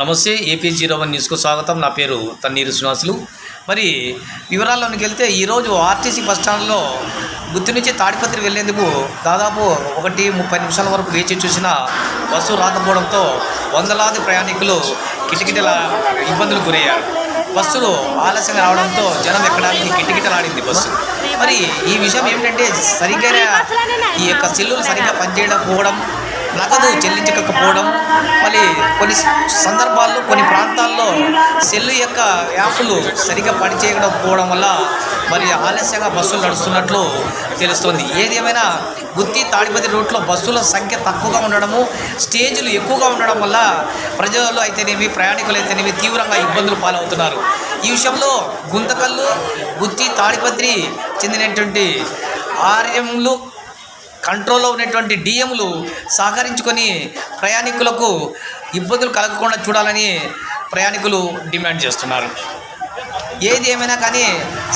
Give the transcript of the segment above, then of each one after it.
నమస్తే AP zero one న్యూస్కు స్వాగతం. నా పేరు తన్నీరు శ్రీనివాసులు. మరి వివరాల్లోనికి వెళ్తే ఈరోజు ఆర్టీసీ బస్టాండ్లో గుత్తి నుంచి తాడిపత్రి వెళ్ళేందుకు దాదాపు ఒకటి ముప్పై నిమిషాల వరకు వేచి చూసిన బస్సు రాకపోవడంతో వందలాది ప్రయాణికులు కిటకిటల ఇబ్బందులు గురయ్యారు. బస్సులు ఆలస్యంగా రావడంతో జనం ఎక్కడానికి కిటకిటలాడింది బస్సు. మరి ఈ విషయం ఏమిటంటే సరిగ్గా ఈ యొక్క సెల్లులు సరిగ్గా పనిచేయకపోవడం నగదు చెల్లించకపోవడం మళ్ళీ కొన్ని సందర్భాల్లో కొన్ని ప్రాంతాల్లో సెల్లు యొక్క యాప్లు సరిగ్గా పనిచేయకపోవడం వల్ల మరి ఆలస్యంగా బస్సులు నడుస్తున్నట్లు తెలుస్తుంది. ఏది ఏమైనా గుత్తి తాడిపతి రూట్లో బస్సుల సంఖ్య తక్కువగా ఉండడము స్టేజీలు ఎక్కువగా ఉండడం వల్ల ప్రజలు అయితేనేమి ప్రయాణికులు అయితేనేమి తీవ్రంగా ఇబ్బందులు పాలవుతున్నారు. ఈ విషయంలో గుంతకల్లు గుత్తి తాడిపత్రి చెందినటువంటి ఆర్యంలు కంట్రోల్లో ఉన్నటువంటి డిఎంలు సహకరించుకొని ప్రయాణికులకు ఇబ్బందులు కలగకుండా చూడాలని ప్రయాణికులు డిమాండ్ చేస్తున్నారు. ఏది ఏమైనా కానీ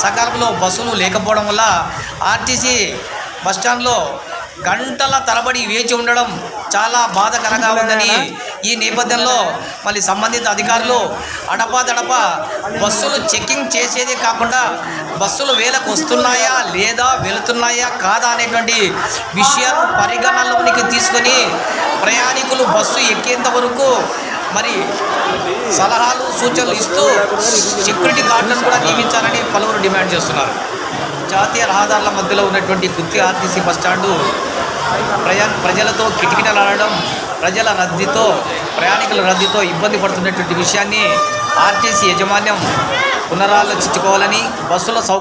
సకాలంలో బస్సులు లేకపోవడం వల్ల ఆర్టీసీ బస్టాండ్లో గంటల తరబడి వేచి ఉండడం చాలా బాధకరంగా ఉందని ఈ నేపథ్యంలో మళ్ళీ సంబంధిత అధికారులు అడపాదడప బస్సులు చెక్కింగ్ చేసేదే కాకుండా బస్సులు వేలకు వస్తున్నాయా లేదా వెళుతున్నాయా కాదా అనేటువంటి విషయాలు పరిగణనలోనికి తీసుకొని ప్రయాణికులు బస్సు ఎక్కేంత వరకు మరి సలహాలు సూచనలు ఇస్తూ సెక్యూరిటీ గార్డులను కూడా నియమించాలని పలువురు డిమాండ్ చేస్తున్నారు. జాతీయ రహదారుల మధ్యలో ఉన్నటువంటి గుత్తి ఆర్టీసీ బస్టాండు ప్రజా ప్రజలతో కిటకిటలాడడం ప్రజల రద్దీతో ప్రయాణికుల రద్దీతో ఇబ్బంది పడుతున్నటువంటి విషయాన్ని ఆర్టీసీ యాజమాన్యం పునరాలోచించుకోవాలని బస్సుల సౌ